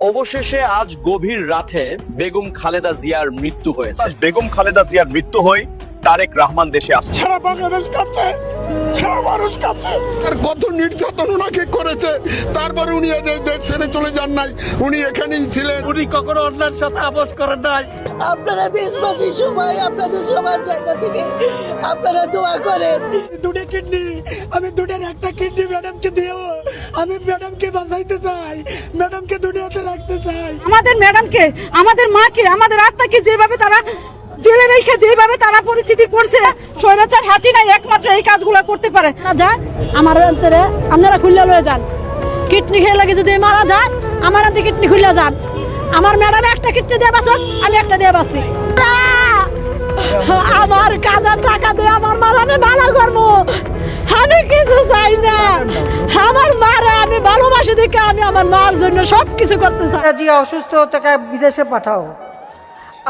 অবশেষে আজ গভীর রাতে বেগম খালেদা জিয়ার মৃত্যু হয়েছে। বেগম খালেদা জিয়ার মৃত্যু হয় তারেক রহমান দেশে আসছে। সারা বাংলাদেশ সারা মানুষ কাচ্ছে আর কত নির্যাতন ওনাকে করেছে। তারপরে উনি এই দেশ ছেড়ে চলে যান নাই। উনি এখানেই ছিলেন। উনি কখনো অন্যের সাথে আপোষ করেন নাই। আপনারা দেশবাসী সবাই আপনাদের সবার জায়গা থেকে আপনারা দোয়া করেন। দুটো কিডনি আমি দুটোর একটা কিডনি ম্যাডামকে দিও আমি ম্যাডামকে বাঁচাইতে চাই ম্যাডামকে দুনিয়াতে রাখতে চাই। আমাদের ম্যাডামকে আমাদের মাকে আমাদের আত্মাকে যেভাবে তারা জেলে রেখে যেভাবে তারা পরিস্থিতি করছে, স্বৈরাচার হাসিনা একমাত্র এই কাজগুলো করতে পারে। যায় আমার অন্তরে আপনারা খুললে লয়ে যান। কিডনি খেয়ে লাগে যদি মারা যায়, আমার অন্তে কিডনি খুললে যান। আমার ম্যাডাম একটা কিডনি দিয়ে বাঁচক, আমি একটা দিয়ে বাঁচি। আমার কাজার টাকা দিয়ে আমার মার আমি ভালো করব। আমি কিছু চাই না। আমার মারা আমি ভালোবাসি দেখে আমি আমার মার জন্য সব কিছু করতে চাই। অসুস্থ তাকে বিদেশে পাঠাও।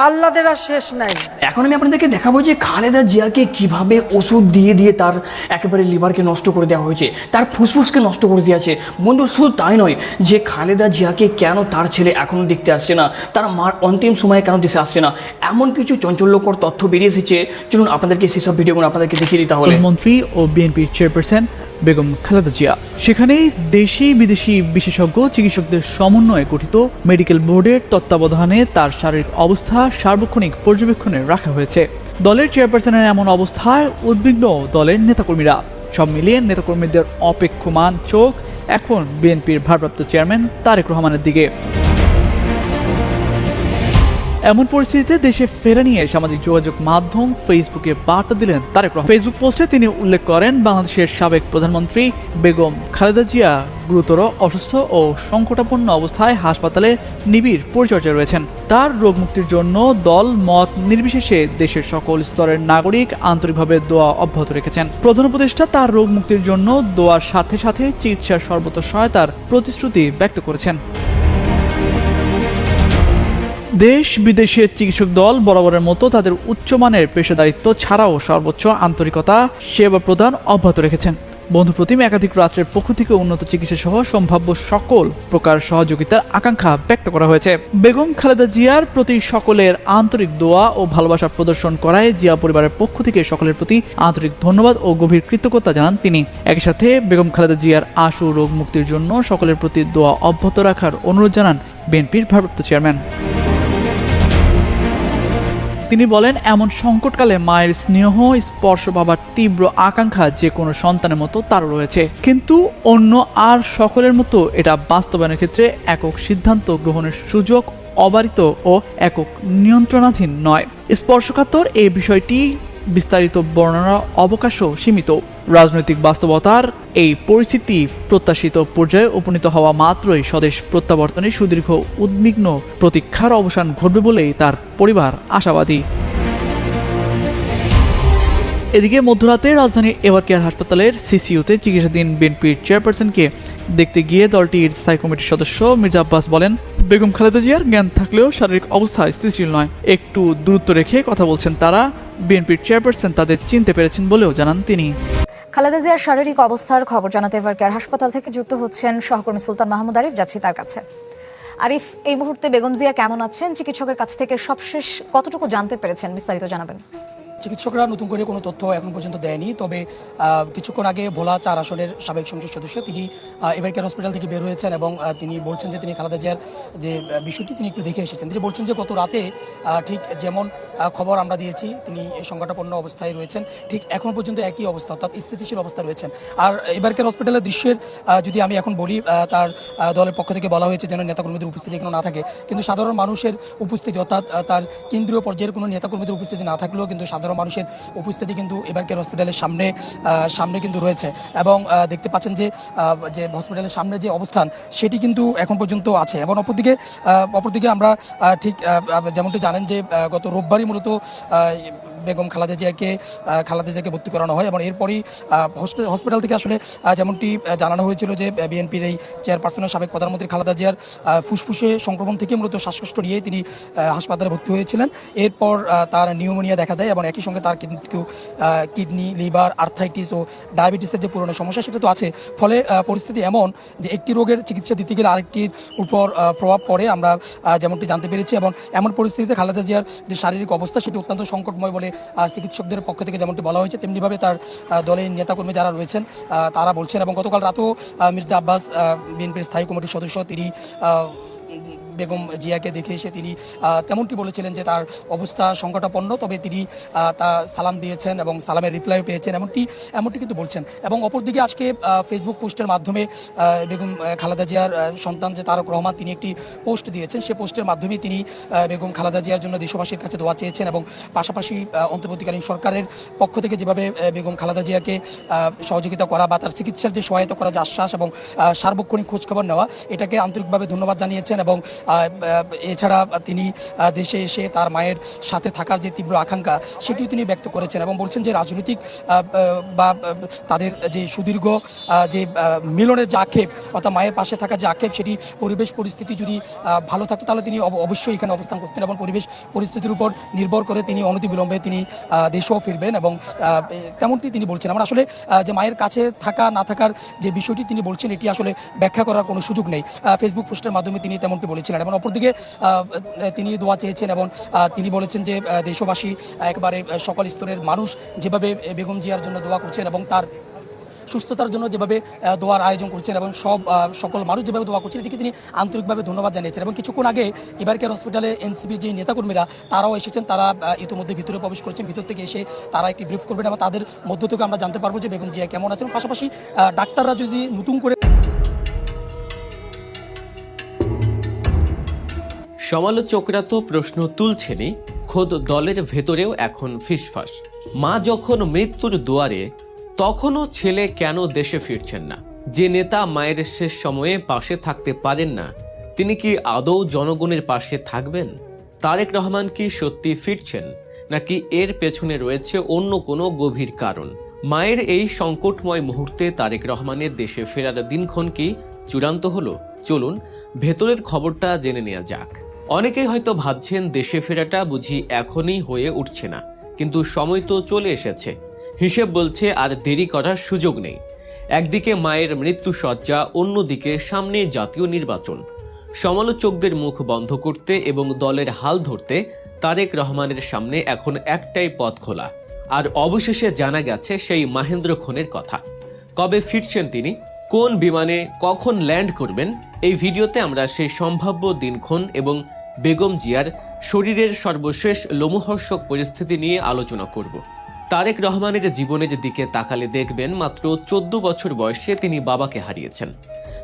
আল্লাদের আর শেষ নাই। এখন আমি আপনাদেরকে দেখাবো যে খালেদা জিয়াকে কীভাবে ওষুধ দিয়ে দিয়ে তার একেবারে লিভারকে নষ্ট করে দেওয়া হয়েছে তার ফুসফুসকে নষ্ট করে দিয়েছে বন্ধু শুধু তাই নয় যে খালেদা জিয়াকে কেন তার ছেলে এখনও দেখতে আসছে না তার মার অন্তিম সময়ে কেন দেশে আসছে না এমন কিছু চঞ্চল্যকর তথ্য বেরিয়ে এসেছে। চলুন আপনাদেরকে সেসব ভিডিওগুলো আপনাদেরকে দেখিয়ে দিতে হলে প্রধানমন্ত্রী ও বিএনপির চেয়ারপারসন বেগম খালেদা জিয়া। সেখানে দেশি বিদেশি বিশেষজ্ঞ চিকিৎসকদের সমন্বয়ে গঠিত মেডিকেল বোর্ডের তত্ত্বাবধানে তার শারীরিক অবস্থা সার্বক্ষণিক পর্যবেক্ষণে রাখা হয়েছে। দলের চেয়ারপারসনের এমন অবস্থায় উদ্বিগ্ন দলের নেতাকর্মীরা। সব মিলিয়ে নেতাকর্মীদের অপেক্ষমান চোখ এখন বিএনপির ভারপ্রাপ্ত চেয়ারম্যান তারেক রহমানের দিকে। এমন পরিস্থিতিতে দেশে ফেরা নিয়ে সামাজিক যোগাযোগ মাধ্যম ফেসবুকে বার্তা দিলেন তারেক রহমান। ফেসবুক পোস্টে তিনি উল্লেখ করেন, বাংলাদেশের সাবেক প্রধানমন্ত্রী বেগম খালেদা জিয়া গুরুতর অসুস্থ ও সংকটাপন্ন অবস্থায় হাসপাতালে নিবিড় পরিচর্যায় রয়েছেন। তার রোগ মুক্তির জন্য দল মত নির্বিশেষে দেশের সকল স্তরের নাগরিক আন্তরিকভাবে দোয়া অব্যাহত রেখেছেন। প্রধান উপদেষ্টা তার রোগ মুক্তির জন্য দোয়ার সাথে সাথে চিকিৎসার সর্বত সহায়তার প্রতিশ্রুতি ব্যক্ত করেছেন। দেশ বিদেশের চিকিৎসক দল বরাবরের মতো তাদের উচ্চমানের পেশাদারিত্ব ছাড়াও সর্বোচ্চ আন্তরিকতা সেবা প্রদান অব্যাহত রেখেছেন। বন্ধু প্রতিম একাধিক রাষ্ট্রের পক্ষ থেকে উন্নত চিকিৎসা সহ সম্ভাব্য সকল প্রকার সহযোগিতার আকাঙ্ক্ষা ব্যক্ত করা হয়েছে। বেগম খালেদা জিয়ার প্রতি সকলের আন্তরিক দোয়া ও ভালোবাসা প্রদর্শন করায় জিয়া পরিবারের পক্ষ থেকে সকলের প্রতি আন্তরিক ধন্যবাদ ও গভীর কৃতজ্ঞতা জানান তিনি। একই সাথে বেগম খালেদা জিয়ার আশু রোগ মুক্তির জন্য সকলের প্রতি দোয়া অব্যাহত রাখার অনুরোধ জানান বিএনপির ভারপ্রাপ্ত চেয়ারম্যান। তিনি বলেন, এমন সংকটকালে মায়ের স্নেহ, স্পর্শ পাবার তীব্র আকাঙ্ক্ষা যে কোনো সন্তানের মতো তার রয়েছে। কিন্তু অন্য আর সকলের মতো এটা বাস্তবায়নের ক্ষেত্রে একক সিদ্ধান্ত গ্রহণের সুযোগ অবারিত ও একক নিয়ন্ত্রণাধীন নয়। স্পর্শকাতর এই বিষয়টি বিস্তারিত বর্ণনা অবকাশও সীমিত। রাজনৈতিক বাস্তবতার এই পরিস্থিতি প্রত্যাশিত পর্যায়ে উপনীত হওয়া মাত্রই স্বদেশ প্রত্যাবর্তনে সুদীর্ঘ উদ্বিগ্ন প্রতীক্ষার অবসান ঘটবে বলেই তার পরিবার আশাবাদী। এদিকে মধ্যরাতে রাজধানীর এভার কেয়ার হাসপাতালের সিসিইউতে চিকিৎসাধীন বিএনপির চেয়ারপারসনকে দেখতে গিয়ে দলটির স্থায়ী কমিটির সদস্য মির্জা আব্বাস বলেন, বেগম খালেদা জিয়ার জ্ঞান থাকলেও শারীরিক অবস্থা স্থিতিশীল নয়। একটু দূরত্ব রেখে কথা বলছেন তারা। বিএনপির চেয়ারপারসন তাদের চিনতে পেরেছেন বলেও জানান তিনি। খালেদা জিয়ার শারীরিক অবস্থার খবর জানাতে এবার কেয়ার হাসপাতাল থেকে যুক্ত হচ্ছেন সহকর্মী সুলতান মাহমুদ আরিফ, যাচ্ছি তার কাছে। আরিফ, এই মুহূর্তে বেগম জিয়া কেমন আছেন? চিকিৎসকের কাছ থেকে সবশেষ কতটুকু জানতে পেরেছেন? বিস্তারিত জানাবেন। চিকিৎসকরা নতুন করে কোনো তথ্য এখন পর্যন্ত দেয়নি। তবে কিছুক্ষণ আগে ভোলা চার আসনের সাবেক সংসদ সদস্য তিনি এবারকার হসপিটাল থেকে বের হয়েছেন এবং তিনি বলছেন যে তিনি খালেদা জিয়ার যে বিষয়টি তিনি একটু দেখে এসেছেন। তিনি বলছেন যে গত রাতে ঠিক যেমন খবর আমরা দিয়েছি, তিনি সংকটাপন্ন অবস্থায় রয়েছেন, ঠিক এখন পর্যন্ত একই অবস্থা, অর্থাৎ স্থিতিশীল অবস্থা রয়েছেন। আর এবারকার হসপিটালের দৃশ্যের যদি আমি এখন বলি তার দলের পক্ষ থেকে বলা হয়েছে যেন নেতাকর্মীদের উপস্থিতি এখানে না থাকে। কিন্তু সাধারণ মানুষের উপস্থিতি, অর্থাৎ তার কেন্দ্রীয় পর্যায়ের কোনো নেতাকর্মীদের উপস্থিতি না থাকলেও কিন্তু সাধারণ মানুষের উপস্থিতি কিন্তু এবারকার হসপিটালের সামনে সামনে কিন্তু রয়েছে। এবং দেখতে পাচ্ছেন যে যে হসপিটালের সামনে যে অবস্থান, সেটি কিন্তু এখন পর্যন্ত আছে। এবং অপরদিকে অপরদিকে আমরা ঠিক যেমনটি জানেন যে গত রোববারই মূলত বেগম খালেদা জিয়াকে খালেদা জিয়াকে ভর্তি করানো হয় এবং এরপরই হসপিটাল থেকে আসলে যেমনটি জানানো হয়েছিল যে বিএনপির এই চেয়ারপারসনের সাবেক প্রধানমন্ত্রী খালাদা জিয়ার ফুসফুসে সংক্রমণ থেকে মূলত শ্বাসকষ্ট নিয়ে তিনি হাসপাতালে ভর্তি হয়েছিলেন। এরপর তার নিউমোনিয়া দেখা দেয় এবং একই সঙ্গে তার কিন্তু কিডনি, লিভার আর্থাইটিস ও ডায়াবেটিসের যে পুরনো সমস্যা সেটা তো আছে। ফলে পরিস্থিতি এমন যে, একটি রোগের চিকিৎসা দিতে গেলে আরেকটির উপর প্রভাব পড়ে। আমরা যেমনটি জানতে পেরেছি এবং এমন পরিস্থিতিতে খালেদা জিয়ার যে শারীরিক অবস্থা সেটি অত্যন্ত সংকটময় বলে আহ, চিকিৎসকদের পক্ষ থেকে যেমনটি বলা হয়েছে তেমনিভাবে তার দলের নেতাকর্মী যারা রয়েছেন তারা বলছেন এবং গতকাল রাতেও মির্জা আব্বাস বিএনপির স্থায়ী কমিটির সদস্য তিনি বেগম জিয়াকে দেখে এসে তিনি তেমনটি বলেছিলেন যে তার অবস্থা সংকটাপন্ন, তবে তিনি তা সালাম দিয়েছেন এবং সালামের রিপ্লাইও পেয়েছেন, এমনটি এমনটি কিন্তু বলছেন। এবং অপরদিকে আজকে ফেসবুক পোস্টের মাধ্যমে বেগম খালেদা জিয়ার সন্তান যে তারক রহমান, তিনি একটি পোস্ট দিয়েছেন। সে পোস্টের মাধ্যমে তিনি বেগম খালেদা জিয়ার জন্য দেশবাসীর কাছে দোয়া চেয়েছেন এবং পাশাপাশি অন্তর্বর্তীকালীন সরকারের পক্ষ থেকে যেভাবে বেগম খালেদা জিয়াকে সহযোগিতা করা বা তার চিকিৎসার যে সহায়তা করা, যে আশ্বাস এবং সার্বক্ষণিক খোঁজখবর নেওয়া, এটাকে আন্তরিকভাবে ধন্যবাদ জানিয়েছেন এবং এছাড়া তিনি দেশে এসে তার মায়ের সাথে থাকার যে তীব্র আকাঙ্ক্ষা, সেটিও তিনি ব্যক্ত করেছেন এবং বলছেন যে রাজনৈতিক বা, তাদের যে সুদীর্ঘ যে মিলনের যে আক্ষেপ, অর্থাৎ মায়ের পাশে থাকা যে আক্ষেপ, সেটি পরিবেশ পরিস্থিতি যদি ভালো থাকতো, তাহলে তিনি অব- অবশ্যই এখানে অবস্থান করতেন এবং পরিবেশ পরিস্থিতির উপর নির্ভর করে তিনি অনতিবিলম্বে তিনি দেশেও ফিরবেন এবং তেমনটি তিনি বলছেন। আমরা আসলে যে মায়ের কাছে থাকা, না থাকার যে বিষয়টি তিনি বলছেন, এটি আসলে ব্যাখ্যা করার কোনো সুযোগ নেই। ফেসবুক পোস্টের মাধ্যমে তিনি তেমনটি বলেছিলেন। এবং অপরদিকে তিনি দোয়া চেয়েছেন এবং তিনি বলেছেন যে দেশবাসী একবারে সকল স্তরের মানুষ যেভাবে বেগম জিয়ার জন্য দোয়া করছেন এবং তার সুস্থতার জন্য যেভাবে দোয়ার আয়োজন করছেন এবং সব সকল মানুষ যেভাবে দোয়া করছেন, এটিকে তিনি আন্তরিকভাবে ধন্যবাদ জানিয়েছেন। এবং কিছুক্ষণ আগে এবারকের হসপিটালে এনসিপির যে নেতাকর্মীরা, তারাও এসেছেন, তারা ইতিমধ্যে ভিতরে প্রবেশ করেছেন, ভিতর থেকে এসে তারা একটি ব্রিফ করবেন এবং তাদের মধ্য থেকে আমরা জানতে পারব যে বেগম জিয়া কেমন আছেন। পাশাপাশি ডাক্তাররা যদি নতুন করে সমালোচকরা তো প্রশ্ন তুলছেনই, খোদ দলের ভেতরেও এখন ফিসফাস। মা যখন মৃত্যুর দুয়ারে, তখনও ছেলে কেন দেশে ফিরছেন না? যে নেতা মায়ের শেষ সময়ে পাশে থাকতে পারেন না, তিনি কি আদৌ জনগণের পাশে থাকবেন? তারেক রহমান কি সত্যি ফিরছেন, নাকি এর পেছনে রয়েছে অন্য কোনো গভীর কারণ? মায়ের এই সংকটময় মুহূর্তে তারেক রহমানের দেশে ফেরার দিনক্ষণ কি চূড়ান্ত হলো? চলুন, ভেতরের খবরটা জেনে নেওয়া যাক। অনেকেই হয়তো ভাবছেন দেশে ফেরাটা বুঝি এখনই হয়ে উঠছে না, কিন্তু সময় তো চলে এসেছে। হিসেব বলছে আর দেরি করার সুযোগ নেই। একদিকে মায়ের মৃত্যু সজ্জা অন্যদিকে সামনে জাতীয় নির্বাচন। সমালোচকদের মুখ বন্ধ করতে এবং দলের হাল ধরতে তারেক রহমানের সামনে এখন একটাই পথ খোলা। আর অবশেষে জানা গেছে সেই মাহেন্দ্র খনের কথা। কবে ফিরছেন তিনি? কোন বিমানে? কখন ল্যান্ড করবেন? এই ভিডিওতে আমরা সেই সম্ভাব্য দিনক্ষণ এবং বেগম জিয়ার শরীরের সর্বশেষ লোমহর্ষক পরিস্থিতি নিয়ে আলোচনা করব। তারেক রহমানের জীবনের দিকে তাকালে দেখবেন মাত্র চোদ্দ বছর বয়সে তিনি বাবাকে হারিয়েছেন।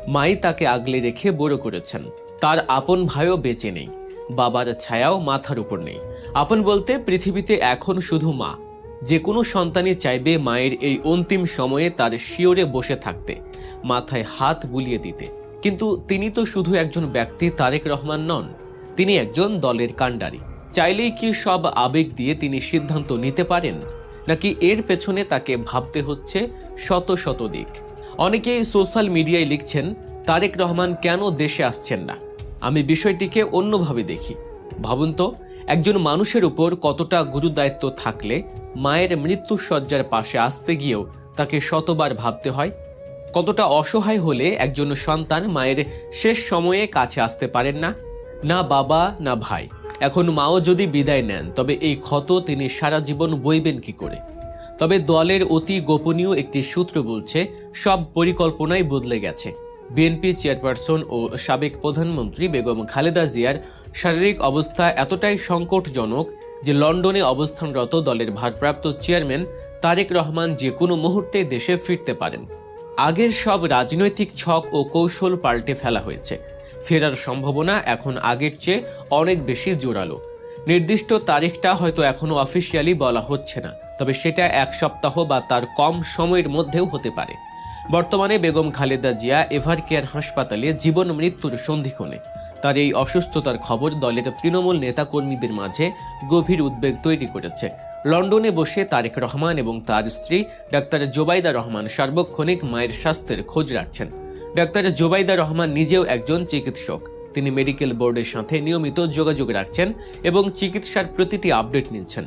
মাই তাকে আগলে রেখে বড় করেছেন। তার আপন ভাইও বেঁচে নেই। বাবার ছায়াও মাথার উপর নেই। আপন বলতে পৃথিবীতে এখন শুধু মা। যে কোনো সন্তানই চাইবে মায়ের এই অন্তিম সময়ে তার শিওরে বসে থাকতে, মাথায় হাত বুলিয়ে দিতে। কিন্তু তিনি তো শুধু একজন ব্যক্তি তারেক রহমান নন। তিনি একজন দলের কাণ্ডারি। চাইলেই কি সব আবেগ দিয়ে তিনি সিদ্ধান্ত নিতে পারেন? নাকি এর পেছনে তাকে ভাবতে হচ্ছে শত শত দিক? অনেকেই সোশ্যাল মিডিয়ায় লিখছেন, তারেক রহমান কেন দেশে আসছেন না? আমি বিষয়টিকে অন্যভাবে দেখি। ভাবুন তো, একজন মানুষের উপর কতটা গুরুদায়িত্ব থাকলে মায়ের মৃত্যু সজ্জার পাশে আসতে গিয়েও তাকে শতবার ভাবতে হয়? কতটা অসহায় হলে একজন সন্তান মায়ের শেষ সময়ে কাছে আসতে পারেন না? না বাবা, না ভাই। এখন মাও যদি বিদায় নেন, তবে এই ক্ষত তিনি সারা জীবন বইবেন কি করে? তবে দলের অতি গোপনীয় একটি সূত্র বলছে, সব পরিকল্পনাই বদলে গেছে। বিএনপি চেয়ারপারসন ও সাবেক প্রধানমন্ত্রী বেগম খালেদা জিয়ার শারীরিক অবস্থা এতটাই সংকটজনক যে লন্ডনে অবস্থানরত দলের ভারপ্রাপ্ত চেয়ারম্যান তারেক রহমান যে কোনো মুহূর্তে দেশে ফিরতে পারেন। আগের সব রাজনৈতিক ছক ও কৌশল পাল্টে ফেলা হয়েছে। ফেরার সম্ভাবনা এখন আগের চেয়ে অনেক বেশি জোরালো। নির্দিষ্ট তারিখটা হয়তো এখনও অফিসিয়ালি বলা হচ্ছে না, তবে সেটা এক সপ্তাহ বা তার কম সময়ের মধ্যেও হতে পারে। বর্তমানে বেগম খালেদা জিয়া এভার কেয়ার হাসপাতালে জীবন মৃত্যুর সন্ধিক্ষণে। তার এই অসুস্থতার খবর দলের তৃণমূল নেতাকর্মীদের মাঝে গভীর উদ্বেগ তৈরি করেছে। লন্ডনে বসে তারেক রহমান এবং তার স্ত্রী ডাক্তার জোবাইদা রহমান সার্বক্ষণিক মায়ের স্বাস্থ্যের খোঁজ রাখছেন। ডাক্তার জোবাইদা রহমান নিজেও একজন চিকিৎসক। তিনি মেডিকেল বোর্ডের সাথে নিয়মিত যোগাযোগ রাখছেন এবং চিকিৎসার প্রতিটি আপডেট নিচ্ছেন।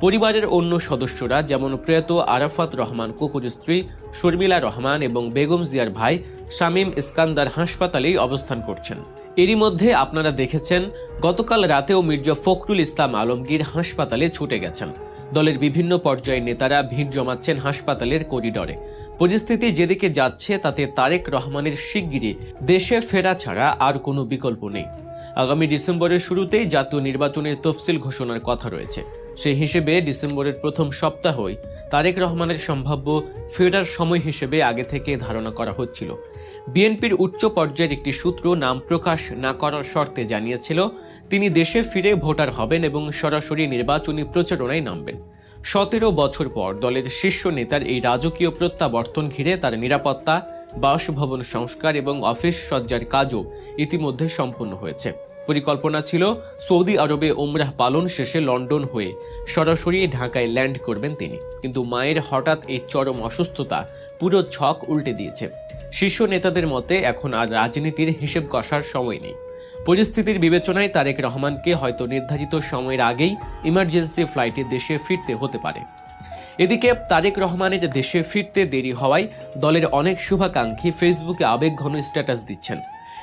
পরিবারের অন্য সদস্যরা যেমন প্রয়াত আরাফাত রহমান কুকুর স্ত্রী, শর্মিলা রহমান এবং বেগম জিয়ার ভাই শামীম ইস্কান্দার হাসপাতালেই অবস্থান করছেন। এরই মধ্যে আপনারা দেখেছেন, গতকাল রাতেও মির্জা ফখরুল ইসলাম আলমগীর হাসপাতালে ছুটে গেছেন। দলের বিভিন্ন পর্যায়ের নেতারা ভিড় জমাচ্ছেন হাসপাতালের করিডরে। পরিস্থিতি যেদিকে যাচ্ছে, তাতে তারেক রহমানের শিগগিরই দেশে ফেরা ছাড়া আর কোনো বিকল্প নেই। আগামী ডিসেম্বরের শুরুতেই জাতীয় নির্বাচনের তফসিল ঘোষণার কথা রয়েছে। সেই হিসেবে ডিসেম্বরের প্রথম সপ্তাহই তারেক রহমানের সম্ভাব্য ফেরার সময় হিসেবে আগে থেকে ধারণা করা হচ্ছিল। বিএনপির উচ্চ পর্যায়ের একটি সূত্র নাম প্রকাশ না করার শর্তে জানিয়েছিল, তিনি দেশে ফিরে ভোটার হবেন এবং সরাসরি নির্বাচনী প্রচারণায় নামবেন। সতেরো বছর পর দলের শীর্ষ নেতার এই রাজকীয় প্রত্যাবর্তন ঘিরে তার নিরাপত্তা, বাসভবন সংস্কার এবং অফিস সজ্জার কাজও ইতিমধ্যে সম্পন্ন হয়েছে। পরিকল্পনা ছিল, সৌদি আরবে ওমরাহ পালন শেষে লন্ডন হয়ে সরাসরি ঢাকায় ল্যান্ড করবেন তিনি। কিন্তু মায়ের হঠাৎ এই চরম অসুস্থতা পুরো ছক উল্টে দিয়েছে। শীর্ষ নেতাদের মতে এখন আর রাজনীতির হিসেব কষার সময় নেই। পরিস্থিতির বিবেচনায় তারেক রহমানকে হয়তো নির্ধারিত সময়ের আগেই ইমার্জেন্সি ফ্লাইটে দেশে ফিরতে হতে পারে। এদিকে তারেক রহমানের দেশে ফিরতে দেরি হওয়ায় দলের অনেক শুভাকাঙ্ক্ষী ফেসবুকে আবেগঘন স্ট্যাটাস দিচ্ছেন।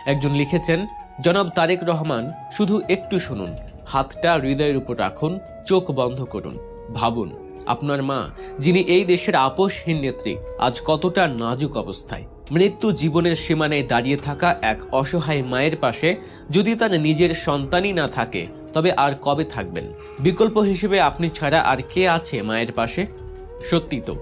একজন লিখেছেন, জনাব তারেক রহমান, শুধু একটু শুনুন। হাতটা হৃদয়ের উপর রাখুন, চোখ বন্ধ করুন। ভাবুন, আপনার মা, যিনি এই দেশের আপোষহীন নেত্রী, আজ কতটা নাজুক অবস্থায়। মৃত্যু জীবনের সীমানায় দাঁড়িয়ে থাকা এক অসহায় মায়ের পাশে যদি তার নিজের সন্তানই না থাকে, তবে আর কবে থাকবেন? বিকল্প হিসেবে আপনি ছাড়া আর কে আছে মায়ের পাশে? সত্যি তো,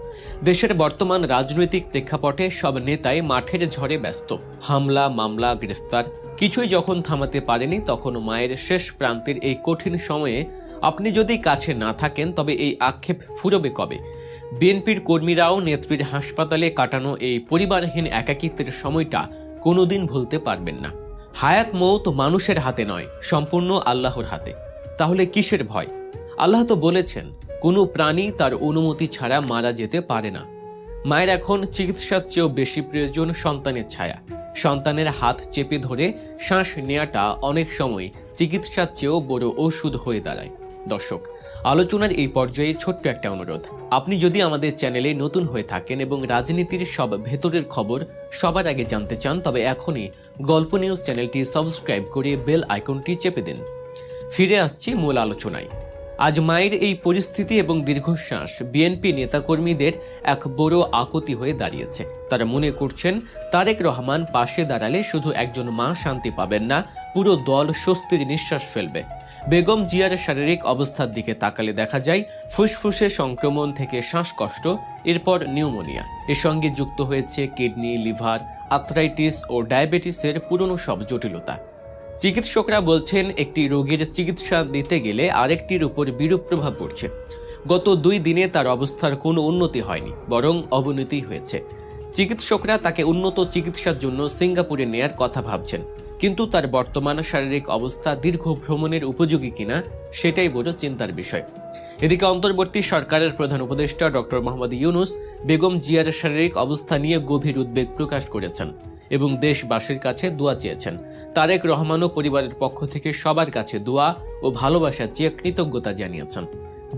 দেশের বর্তমান রাজনৈতিক প্রেক্ষাপটে সব নেতাই মাঠের ঝড়ে ব্যস্ত। হামলা, মামলা, গ্রেফতার, কিছুই যখন থামাতে পারেনি তখন মায়ের শেষ প্রান্তের এই কঠিন সময়ে আপনি যদি কাছে না থাকেন, তবে এই আক্ষেপ ফুরবে কবে? বিএনপির কর্মীরাও নেত্রীর হাসপাতালে কাটানো এই পরিবারহীন একাকিত্বের সময়টা কোনোদিন ভুলতে পারবেন না। হায়াত মৌত মানুষের হাতে নয়, সম্পূর্ণ আল্লাহর হাতে। তাহলে কিসের ভয়? আল্লাহ তো বলেছেন, কোনো প্রাণী তার অনুমতি ছাড়া মারা যেতে পারে না। মায়ের এখন চিকিৎসার চেয়েও বেশি প্রয়োজন সন্তানের ছায়া। সন্তানের হাত চেপে ধরে শ্বাস নেয়াটা অনেক সময় চিকিৎসার চেয়েও বড় ওষুধ হয়ে দাঁড়ায়। দর্শক আলোচনার এই পর্যায়ে ছোট্ট একটা অনুরোধ। আপনি যদি আমাদের চ্যানেলে নতুন হয়ে থাকেন এবং রাজনীতির সব ভেতরের খবর সবার আগে জানতে চান, তবে এখনই গল্প নিউজ চ্যানেলটি সাবস্ক্রাইব করে বেল আইকনটি চেপে দিন। ফিরে আসছি মূল আলোচনায়। আজ মায়ের এই পরিস্থিতি এবং দীর্ঘশ্বাস বিএনপি নেতাকর্মীদের এক বড় আকুতি হয়ে দাঁড়িয়েছে। তারা মনে করছেন, তারেক রহমান পাশে দাঁড়ালে শুধু একজন মা শান্তি পাবেন না, পুরো দল স্বস্তির নিঃশ্বাস ফেলবে। বেগম জিয়ার শারীরিক অবস্থার দিকে তাকালে দেখা যায়, ফুসফুসে সংক্রমণ থেকে শ্বাসকষ্ট, এরপর নিউমোনিয়া। এর সঙ্গে যুক্ত হয়েছে কিডনি, লিভার, আর্থ্রাইটিস ও ডায়াবেটিসের পুরনো সব জটিলতা। চিকিৎসকরা বলছেন, একটি রোগীর চিকিৎসা দিতে গেলে আরেকটির উপর বিরূপ প্রভাব পড়ছে। গত দুই দিনে তার অবস্থার কোনো উন্নতি হয়নি, বরং অবনতি হয়েছে। চিকিৎসকরা তাকে উন্নত চিকিৎসার জন্য সিঙ্গাপুরে নেয়ার কথা ভাবছেন। কিন্তু তার বর্তমান শারীরিক অবস্থা দীর্ঘ ভ্রমণের উপযোগী কিনা, সেটাই বড় চিন্তার বিষয়। এদিকে অন্তর্বর্তী সরকারের প্রধান উপদেষ্টা ডক্টর মোহাম্মদ ইউনুস বেগম জিয়ার শারীরিক অবস্থা নিয়ে গভীর উদ্বেগ প্রকাশ করেছেন এবং দেশবাসীর কাছে দোয়া চেয়েছেন। তারেক রহমানও পরিবারের পক্ষ থেকে সবার কাছে দোয়া ও ভালোবাসা চেয়ে কৃতজ্ঞতা জানিয়েছেন।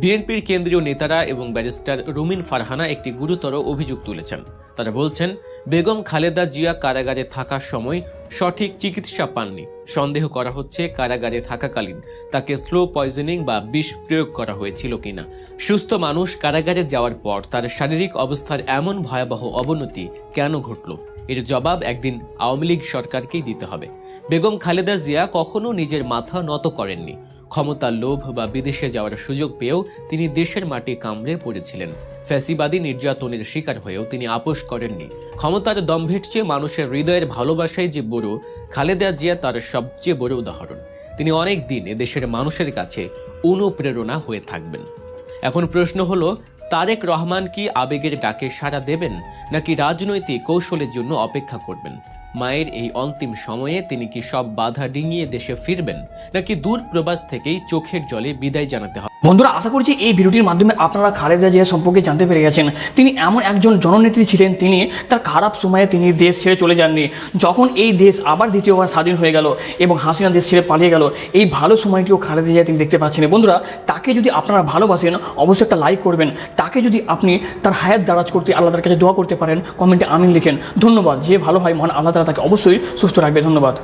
বিএনপির কেন্দ্রীয় নেতারা এবং ব্যারিস্টার রুমিন ফারহানা একটি গুরুতর অভিযোগ তুলেছেন। তারা বলছেন বেগম খালেদা জিয়া কারাগারে থাকার সময় সঠিক চিকিৎসা পাননি। সন্দেহ করা হচ্ছে কারাগারে থাকাকালীন তাকে স্লো পয়জনিং বা বিষ প্রয়োগ করা হয়েছিল কিনা। সুস্থ মানুষ কারাগারে যাওয়ার পর তার শারীরিক অবস্থার এমন ভয়াবহ অবনতি কেন ঘটল? এর জবাব একদিন আওয়ামী লীগ সরকারকেই দিতে হবে। বেগম খালেদা জিয়া কখনো নিজের মাথা নত করেননি। ক্ষমতার লোভ বা বিদেশে যাওয়ার সুযোগ পেয়েও তিনি দেশের মাটি কামড়ে পড়েছিলেন। ফ্যাসিবাদী নির্যাতনের শিকার হয়েও তিনি আপোষ করেননি। ক্ষমতার দম্ভের চেয়ে মানুষের হৃদয়ের ভালোবাসায় যে বড়, খালেদা জিয়া তার সবচেয়ে বড় উদাহরণ। তিনি অনেক দিন দেশের মানুষের কাছে অনুপ্রেরণা হয়ে থাকবেন। এখন প্রশ্ন হলো তারেক রহমান কি আবেগের ডাকে সাড়া দেবেন, নাকি রাজনৈতিক কৌশলের জন্য অপেক্ষা করবেন? মায়ের এই অন্তিম সময়ে তিনি কি সব বাধা ডিঙিয়ে দেশে ফিরবেন, নাকি দূর প্রবাস থেকেই চোখের জলে বিদায় জানাতে হবে? বন্ধুরা, আশা করছি এই ভিডিওটির মাধ্যমে আপনারা খালেদা জিয়া সম্পর্কে জানতে পেরে গেছেন। তিনি এমন একজন জননেত্রী ছিলেন, তিনি তার খারাপ সময়ে তিনি দেশ ছেড়ে চলে যাননি। যখন এই দেশ আবার দ্বিতীয়বার স্বাধীন হয়ে গেল এবং হাসিনা দেশ ছেড়ে পালিয়ে গেল, এই ভালো সময়টিও খালেদা জিয়া তিনি দেখতে পাচ্ছেন। বন্ধুরা, তাকে যদি আপনারা ভালোবাসেন, অবশ্যই একটা লাইক করবেন। তাকে যদি আপনি তার হায়াত দারাজ করতে আল্লাহর কাছে দোয়া করতে পারেন, কমেন্টে আমিন লিখেন। ধন্যবাদ, যে ভালো হয় মহান আল্লাহ তালা তাকে অবশ্যই সুস্থ রাখবে। ধন্যবাদ।